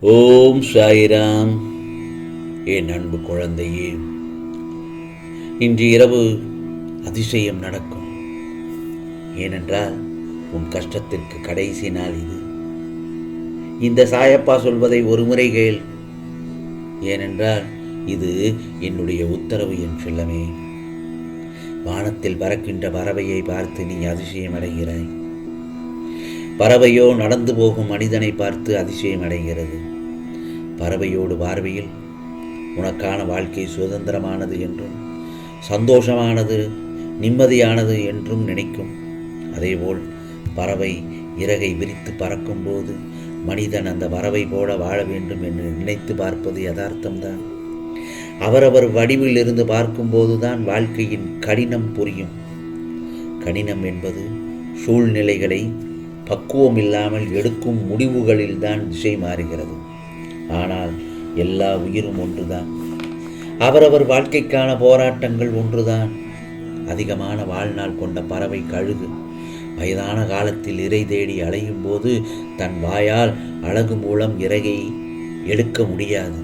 ஓம் சாயிராம். என் அன்பு குழந்தையே இன்று இரவு அதிசயம் நடக்கும். ஏனென்றால் உன் கஷ்டத்திற்கு கடைசி நாள் இது. இந்த சாயப்பா சொல்வதை ஒரு முறை கேள். ஏனென்றால் இது என்னுடைய உத்தரவு என் செல்லமே. வானத்தில் பறக்கின்ற பறவையை பார்த்து நீ அதிசயம் அடைகிறாய் பறவையோ நடந்து போகும் மனிதனை பார்த்து அதிசயம் அடைகிறது பறவையோடு பார்வையில் உனக்கான வாழ்க்கை சுதந்திரமானது என்றும் சந்தோஷமானது நிம்மதியானது என்றும் நினைக்கும். அதேபோல் பறவை இறகை விரித்து பறக்கும்போது மனிதன் அந்த பறவை போல வாழ வேண்டும் என்று நினைத்து பார்ப்பது யதார்த்தம்தான். அவரவர் வடிவில் இருந்து பார்க்கும்போதுதான் வாழ்க்கையின் கடினம் புரியும். கடினம் என்பது சூழ்நிலைகளை பக்குவம் இல்லாமல் எடுக்கும் முடிவுகளில்தான் திசை மாறுகிறது. ஆனால் எல்லா உயிரும் ஒன்றுதான். அவரவர் வாழ்க்கைக்கான போராட்டங்கள் ஒன்றுதான். அதிகமான வாழ்நாள் கொண்ட பறவை கழுகு வயதான காலத்தில் இறை தேடி அலையும் போது தன் வாயால் அழகு மூலம் இறகை எடுக்க முடியாது.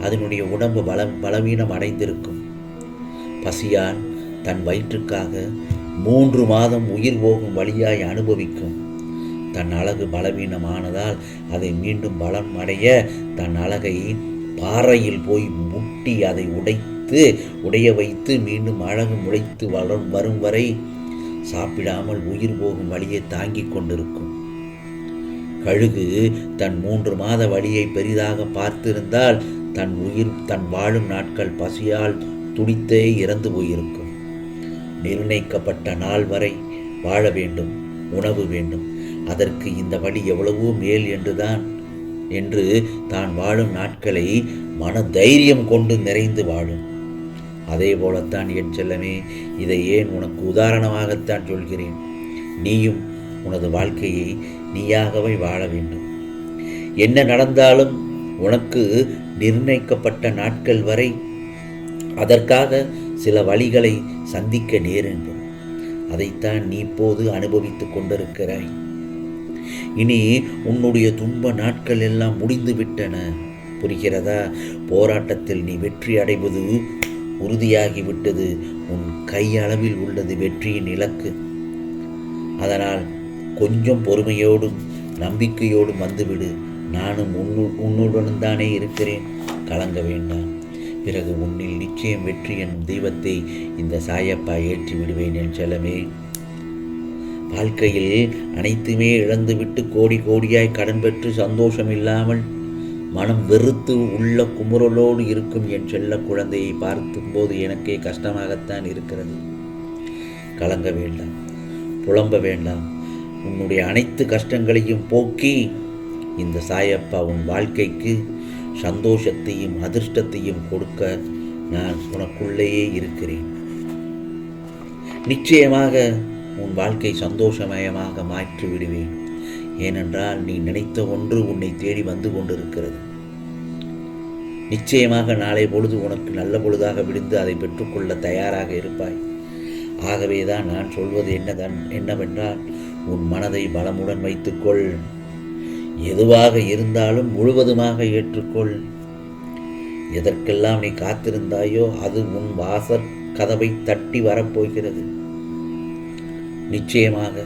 அதனுடைய உடம்பு பலம் பலவீனம் அடைந்திருக்கும். பசியால் தன் வயிற்றுக்காக மூன்று மாதம் உயிர் போகும் வழியாய் அனுபவிக்கும். தன் அழகு பலவீனமானதால் அதை மீண்டும் பலம் அடைய தன் அழகை பாறையில் போய் முட்டி அதை உடைத்து உடைய வைத்து மீண்டும் அழகு முளைத்து வளரும் வரும் வரை சாப்பிடாமல் உயிர் போகும் வழியை தாங்கிக் கொண்டிருக்கும். கழுகு தன் மூன்று மாத வழியை பெரிதாக பார்த்திருந்தால் தன் உயிர் தன் வாழும் நாட்கள் பசியால் துடித்தே இறந்து போயிருக்கும். நிர்ணயிக்கப்பட்ட நாள் வரை வாழ வேண்டும் உணவு வேண்டும். அதற்கு இந்த வழி எவ்வளவோ மேல் என்றுதான் என்று தான் வாழும் நாட்களை மன தைரியம் கொண்டு நிறைந்து வாழும். அதே போலத்தான் என் செல்லமே இதை ஏன் உனக்கு உதாரணமாகத்தான் சொல்கிறேன்? நீயும் உனது வாழ்க்கையை நீயாகவே வாழ வேண்டும். என்ன நடந்தாலும் உனக்கு நிர்ணயிக்கப்பட்ட நாட்கள் வரை அதற்காக சில வழிகளை சந்திக்க நேரிடும் அதைத்தான் நீ இப்போது அனுபவித்துக் கொண்டிருக்கிறாய். இனி உன்னுடைய துன்ப நாட்கள் எல்லாம் முடிந்து விட்டன. புரிகிறதா? போராட்டத்தில் நீ வெற்றி அடைவது உறுதியாகிவிட்டது உன் கையளவில் உள்ளது வெற்றியின் இலக்கு. அதனால் கொஞ்சம் பொறுமையோடும் நம்பிக்கையோடும் வந்துவிடு. நானும் உன்னு உன்னுடன் தானே இருக்கிறேன். கலங்க வேண்டாம். பிறகு உன்னில் நிச்சயம் வெற்றி எனும் தெய்வத்தை இந்த சாயப்பா ஏற்றி விடுவேன் என் செல்லமே. வாழ்க்கையில் அனைத்துமே இழந்துவிட்டு கோடி கோடியாய் கடன் பெற்று சந்தோஷம் இல்லாமல் மனம் வெறுத்து உள்ள குமுறலோடு இருக்கும் என் செல்ல குழந்தையை பார்க்கும்போது எனக்கே கஷ்டமாகத்தான் இருக்கிறது. கலங்க வேண்டாம் புலம்ப வேண்டாம். உன்னுடைய அனைத்து கஷ்டங்களையும் போக்கி இந்த சாயப்பா உன் வாழ்க்கைக்கு சந்தோஷத்தையும் அதிர்ஷ்டத்தையும் கொடுக்க நான் உனக்குள்ளேயே இருக்கிறேன். நிச்சயமாக உன் வாழ்க்கை சந்தோஷமயமாக மாற்றி விடுவேன். ஏனென்றால் நீ நினைத்த ஒன்று உன்னை தேடி வந்து கொண்டிருக்கிறது. நிச்சயமாக நாளை பொழுது உனக்கு நல்ல பொழுதாக விடுந்து அதை பெற்றுக்கொள்ள தயாராக இருப்பாய். ஆகவேதான் நான் சொல்வது என்னதான் என்னவென்றால் உன் மனதை பலமுடன் வைத்துக்கொள். எதுவாக இருந்தாலும் முழுவதுமாக ஏற்றுக்கொள். எதற்கெல்லாம் நீ காத்திருந்தாயோ அது உன் வாசற் கதவை தட்டி வரப்போகிறது. நிச்சயமாக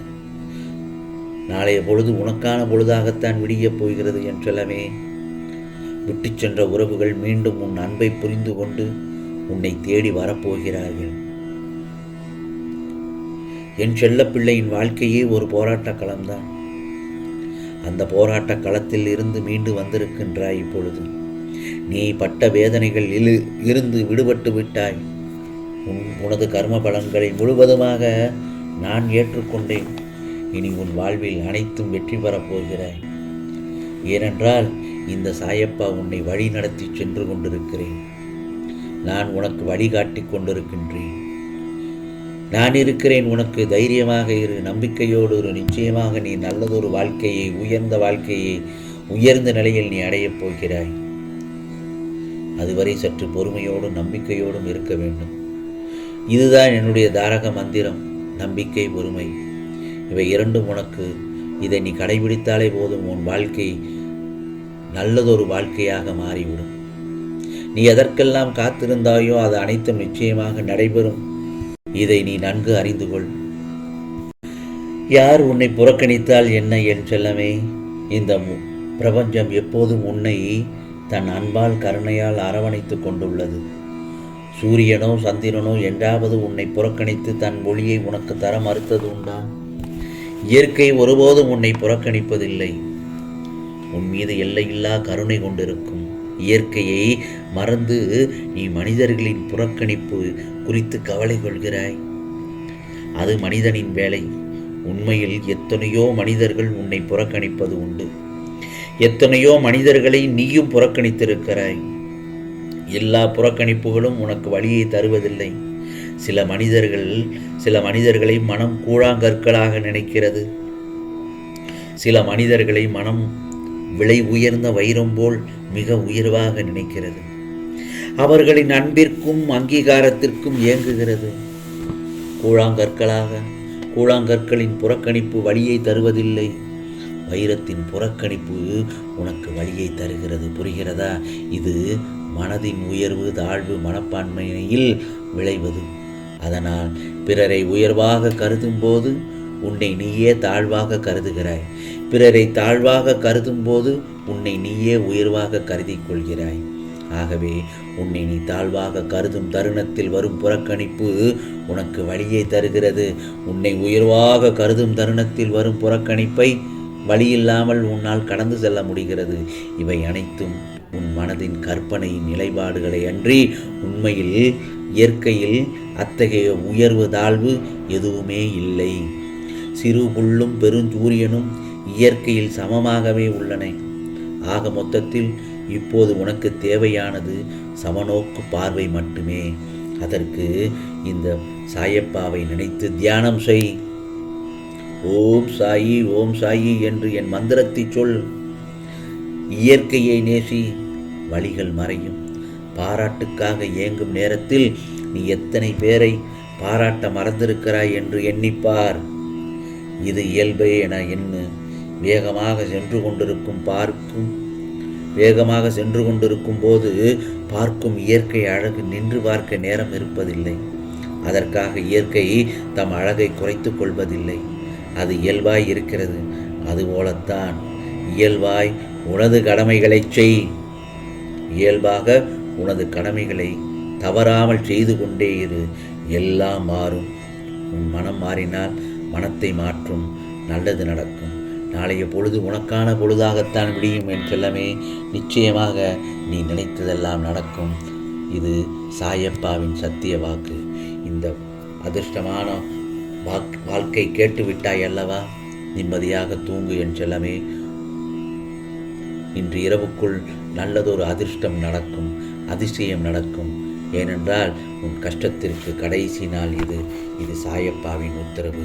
நாளைய பொழுது உனக்கான பொழுதாகத்தான் விடியப் போகிறது என்றெல்லாமே. விட்டு சென்ற உறவுகள் மீண்டும் உன் அன்பை புரிந்து கொண்டு உன்னை தேடி வரப்போகிறார்கள். என் செல்லப்பிள்ளையின் வாழ்க்கையே ஒரு போராட்ட களம்தான். அந்த போராட்ட களத்தில் இருந்து மீண்டு வந்திருக்கின்றாய் இப்பொழுது. நீ பட்ட வேதனைகள் இழு இருந்து விடுபட்டு விட்டாய். உன் உனது கர்ம பலன்களை முழுவதுமாக நான் ஏற்றுக்கொண்டேன். இனி உன் வாழ்வில் அனைத்தும் வெற்றி பெறப் போகிறாய். ஏனென்றால் இந்த சாயப்பா உன்னை வழி நடத்தி சென்று கொண்டிருக்கிறேன். நான் உனக்கு வழிகாட்டி கொண்டிருக்கின்றேன். நான் இருக்கிறேன் உனக்கு தைரியமாக இரு நம்பிக்கையோடு இரு. நிச்சயமாக நீ நல்லதொரு வாழ்க்கையை உயர்ந்த வாழ்க்கையை உயர்ந்த நிலையில் நீ அடையப் போகிறாய். அதுவரை சற்று பொறுமையோடும் நம்பிக்கையோடும் இருக்க வேண்டும். இதுதான் என்னுடைய தாரக மந்திரம். நம்பிக்கை பொறுமை. இவை இரண்டும் உனக்கு. இதை நீ கடைபிடித்தாலே போதும். உன் வாழ்க்கை நல்லதொரு வாழ்க்கையாக மாறிவிடும். நீ எதற்கெல்லாம் காத்திருந்தாயோ அது அனைத்தும் நிச்சயமாக நடைபெறும். இதை நீ நன்கு அறிந்து கொள் யார் உன்னை புறக்கணித்தால் என்ன என் செல்லமே? இந்த பிரபஞ்சம் எப்போதும் உன்னை தன் அன்பால் கருணையால் அரவணைத்துக் கொண்டுள்ளது. சூரியனோ சந்திரனோ என்றாவது உன்னை புறக்கணித்து தன் ஒளியை உனக்கு தர மறுத்தது உண்டா? இயற்கை ஒருபோதும் உன்னை புறக்கணிப்பதில்லை. உன் மீது எல்லையில்லா கருணை கொண்டிருக்கும். இயற்கையை மறந்து நீ மனிதர்களின் புறக்கணிப்பு குறித்து கவலை கொள்கிறாய். அது மனிதனின் வேலை. உண்மையில் எத்தனையோ மனிதர்கள் உன்னை புறக்கணிப்பது உண்டு. எத்தனையோ மனிதர்களை நீயும் புறக்கணித்திருக்கிறாய். எல்லா புறக்கணிப்புகளும் உனக்கு வழியை தருவதில்லை. சில மனிதர்கள் சில மனிதர்களை மனம் கூழாங்கற்களாக நினைக்கிறது. சில மனிதர்களை மனம் விலை உயர்ந்த வைரம் போல் மிக உயர்வாக நினைக்கிறது. அவர்களின் அன்பிற்கும் அங்கீகாரத்திற்கும் ஏங்குகிறது. கூழாங்கற்களாக கூழாங்கற்களின் புறக்கணிப்பு வழியை தருவதில்லை. வைரத்தின் புறக்கணிப்பு உனக்கு வழியை தருகிறது புரிகிறதா? இது மனதின் உயர்வு தாழ்வு மனப்பான்மையில் விளைவது. அதனால் பிறரை உயர்வாக கருதும் போது உன்னை நீயே தாழ்வாக கருதுகிறாய். பிறரை தாழ்வாக கருதும் போது உன்னை நீயே உயர்வாக கருதி கொள்கிறாய் ஆகவே உன்னை நீ தாழ்வாக கருதும் தருணத்தில் வரும் புறக்கணிப்பு உனக்கு வழியை தருகிறது. உன்னை உயர்வாக கருதும் தருணத்தில் வரும் புறக்கணிப்பை வழியில்லாமல் உன்னால் கடந்து செல்ல முடிகிறது. இவை அனைத்தும் உன் மனதின் கற்பனையின் நிலைப்பாடுகளை அன்றி உண்மையில் இயற்கையில் அத்தகைய உயர்வு தாழ்வு எதுவுமே இல்லை. சிறு புல்லும் பெருஞ்சூரியனும் இயற்கையில் சமமாகவே உள்ளன. ஆக மொத்தத்தில் இப்போது உனக்கு தேவையானது சமநோக்கு பார்வை மட்டுமே. அதற்கு இந்த சாயப்பாவை நினைத்து தியானம் செய். ஓம் சாயி ஓம் சாயி என்று என் மந்திரத்தை சொல். இயற்கையை நேசி வழிகள் மறையும். பாராட்டுக்காக ஏங்கும் நேரத்தில் நீ எத்தனை பேரை பாராட்ட மறந்திருக்கிறாய் என்று எண்ணிப்பார். இது இயல்பே என எண்ணு வேகமாக சென்று கொண்டிருக்கும் பார்க்கும் வேகமாக சென்று கொண்டிருக்கும் போது பார்க்கும் இயற்கை அழகு நின்று பார்க்க நேரம் இருப்பதில்லை. அதற்காக இயற்கை தம் அழகை குறைத்து கொள்வதில்லை. அது இயல்பாய் இருக்கிறது. அதுபோலத்தான் இயல்பாய் உனது கடமைகளைச் செய். இயல்பாக உனது கடமைகளை தவறாமல் செய்து கொண்டே இரு. எல்லாம் மாறும். உன் மனம் மாறினால் மனத்தை மாற்றும் நல்லது நடக்கும். நாளைய பொழுது உனக்கான பொழுதாகத்தான் விடியும் என்றெல்லாமே நிச்சயமாக நீ நினைத்ததெல்லாம் நடக்கும். இது சாயப்பாவின் சத்திய வாக்கு. இந்த அதிர்ஷ்டமான வாக் வாழ்க்கை கேட்டு விட்டாய் அல்லவா? நிம்மதியாக தூங்கு என்றெல்லாமே இன்று இரவுக்குள் நல்லதொரு அதிர்ஷ்டம் நடக்கும் அதிசயம் நடக்கும். ஏனென்றால் உன் கஷ்டத்திற்கு கடைசி நாள் இது. இது சாயப்பாவின் உத்தரவு.